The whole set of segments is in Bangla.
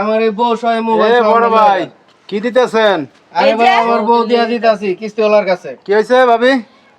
আমার এই বউ সহ মোবাইল বড় ভাই কি দিতেছেন আরে ভাই আমার বউ দিয়া দিতাছি কিস্তিওয়ালার কাছে কি হয়েছে ভাবি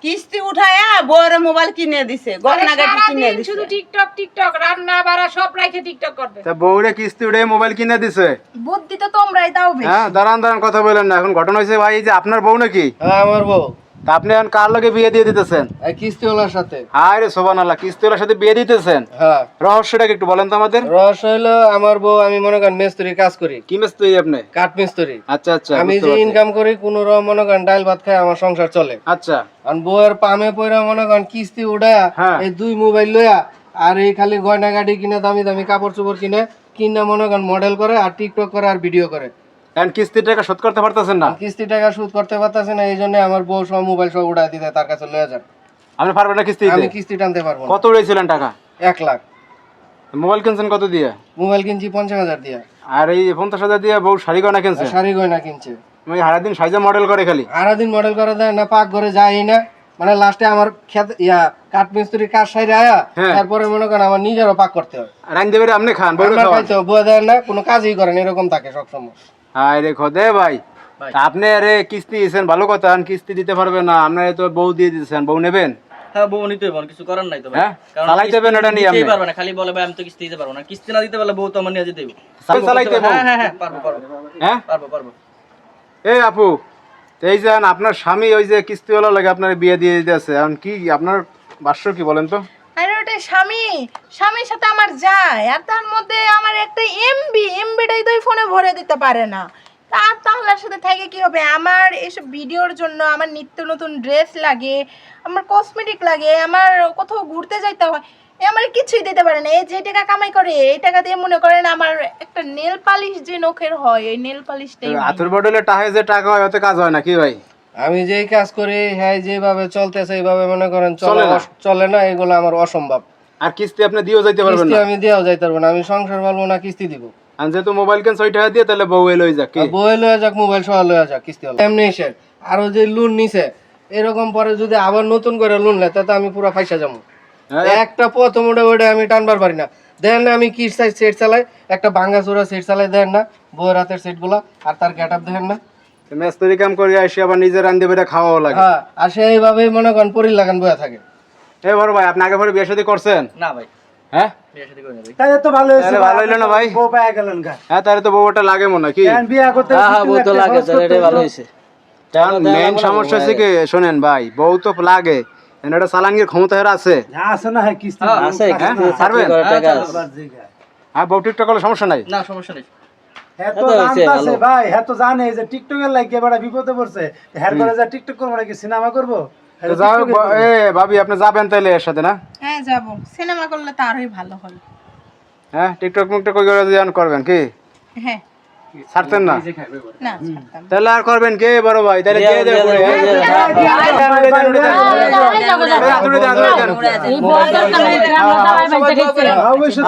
কিস্তি উঠায়া বউরে মোবাইল কিনে দিছে গহনা গাটি কিনে দিছে শুধু টিকটক টিকটক রান্না বাড়া সব রাখে টিকটক করবে তা বউরে কিস্তি উঠে মোবাইল কিনে দিছে বুদ্ধি তো তোমরাই দাও হ্যাঁ দাঁড়ান দাঁড়ান কথা বলেন না এখন ঘটনা হয়েছে ভাই এই যে আপনার বউ নাকি হ্যাঁ আমার বউ তা আপনি এখন কার লগে বিয়ে দিয়ে দিতেছেন? এই কিস্তিওয়ালার সাথে। হায় রে সোবান আল্লাহ কিস্তিওয়ালার সাথে বিয়ে দিতেছেন? হ্যাঁ। রহস্যটা কি একটু বলেন তো আমাদের। রস হইল আমার বউ আমি মনে করেন মিস্ত্রির কাজ করি। কি মিস্ত্রি আপনি? কাঠ মিস্ত্রি। আচ্ছা আচ্ছা আমি যে ইনকাম করি কোন রকম মনে করেন ডাল ভাত খাই আমার সংসার চলে। আচ্ছা। আর বউয়ের পামে পয়রা মনে করেন কিস্তি উঠায়া হ্যাঁ। এই দুই মোবাইল লইয়া আর এই খালি গয়না গাড়ি কিনে দামি দামি কাপড় চোপড় কিনে কিনা মনে করেন মডেল করে আর টিকটক করে আর ভিডিও করে। এখন কিস্তির টাকা শোধ করতে পারতেছেন না। কিস্তি টাকা সুদ করতে পারতেছে না এই জন্য আমার বউ সব মোবাইল সব উঠাই দিতে তার কাছে লয়ে যান। আপনি পারবেন না কিস্তি আমি কিস্তি টানতে পারব না। কত উড়েছিলেন টাকা? এক লাখ। মোবাইল কিনছেন কত দিয়ে? মোবাইল কিনছি পঞ্চাশ হাজার দিয়া। আর এই পঞ্চাশ হাজার দিয়ে বউ শাড়ি গয়না আর শাড়ি গয়না কিনছে। আমি সারাদিন সাইজা মডেল করে খালি। সারাদিন মডেল করে না পাক ঘরে যাই না। মানে লাস্টে আমার খেত ইয়া কাঠ মিস্ত্রি কাজ সাইরে আয়া হ্যাঁ। তারপরে মনে করেন আমার নিজেরও পাক করতে হয়। রাইন আপনি খান বউরে আমরা খাওয়ান। খাইতে হয়, বয়ে দেয় না কোনো কাজই করেন এরকম থাকে সবসময়। হায় রে খোদে ভাই। আপনি আরে কিস্তি দিয়েছেন ভালো কথা কিস্তি দিতে পারবেন না। আপনার তো বউ দিয়ে দিয়েছেন বউ নেবেন? হ্যাঁ বউ নিতে পারব কিছু করার নাই তো ভাই। হ্যাঁ? কারণ চালাইতে কিস্তি এটা নিয়ে আপনি। পারবে না খালি বলে ভাই আমি তো কিস্তি দিতে পারব না। কিস্তি না দিতে পারলে বউ তো আমার নিয়ে যেতে চালাইতে বউ? হ্যাঁ হ্যাঁ হ্যাঁ পারব পারব। হ্যাঁ? পারব পারব। এই আপু এই আপনার স্বামী ওই যে কিস্তিওয়ালা লাগে আপনার বিয়ে দিয়ে দিতেছে এখন কি আপনার বাস্য কি বলেন তো? আরে ওটা স্বামী স্বামীর সাথে আমার যায় আর তার মধ্যে আমার একটা এমবি এমবিটাই তো এই ফোনে ভরে দিতে পারে না। তার তাহলে সাথে থেকে কি হবে? আমার এসব ভিডিওর জন্য আমার নিত্য নতুন ড্রেস লাগে আমার কসমেটিক লাগে আমার কোথাও ঘুরতে যাইতে হয় এ আমার কিছুই দিতে পারে না। এই যে টাকা কামাই করে এই টাকা দিয়ে মনে করেন আমার একটা নেল পালিশ যে নখের হয় এই নেল পালিশটাই হাতের বদলে টাকায় যে টাকা হয় ওতে কাজ হয় না কি ভাই? আমি যেই কাজ করি হ্যাঁ যেভাবে চলতেছে এইভাবে মনে করেন চলে চলে না। এগুলো আমার অসম্ভব। আর কিস্তি আপনি দিয়েও যাইতে পারবেন না? আমি দিয়েও যাইতে পারব না আমি সংসার পারব না কিস্তি দিব। আর যেহেতু মোবাইল কেন ছয় টাকা দিয়ে তাহলে বউ এলো যাক বই লয়ে যাক মোবাইল সহ লয়ে যাক কিস্তি হলো। এমনি এসে আরও যে লোন নিছে এরকম পরে যদি আবার নতুন করে লোন নেয় তাতে আমি পুরো ফাইসা যাব। হ্যাঁ, একটা প্রথম ওটা ওটা আমি টানবার পারি না। দেন না আমি কি সাইজ সেট চালাই একটা ভাঙ্গা চোরা সেট চালাই দেন না বইয়ের হাতের সেটগুলা আর তার গেট আপ দেখেন না। মেস্তরি কাম করে আসি আবার নিজের রান্ধে বেড়ে খাওয়াও লাগে। হ্যাঁ আর সেইভাবেই মনে করেন লাগান বয়ে থাকে। এ বড় ভাই আপনি আগে পরে বিয়ে শাদী করছেন? না ভাই। হ্যাঁ? তাহলে তো ভালো হয়েছে ভালো হইল না ভাই? বউ পায়া গেলেন গা। হ্যাঁ তাহলে তো বউটা লাগে মনে কি? এখন বিয়া করতে হ্যাঁ হ্যাঁ বউ তো লাগে তাহলে ভালো হয়েছে। মেন সমস্যা হচ্ছে কি শোনেন ভাই বউ তো লাগে। একটা ক্ষমতা হেরা আছে। হ্যাঁ, আছে না হ্যাঁ কিস্তি আছে। পারবেন বউ টিকটক করলে সমস্যা নাই? না সমস্যা নেই। ভাই হ্যাঁ তো জানে যে টিকটকের লাগে এবার বিপদে পড়ছে হ্যাঁ করে যা টিকটক করব নাকি সিনেমা করব হ্যাঁ, তো যাও এ ভাবি আপনি যাবেন তাহলে এর সাথে না হ্যাঁ যাব সিনেমা করলে তো আরোই ভালো হয় হ্যাঁ টিকটক মুকটক ওই করে যদি করবেন কি হ্যাঁ ছাড়তেন না না তাহলে আর করবেন কে বড় ভাই তাহলে দেবে। অবশ্যই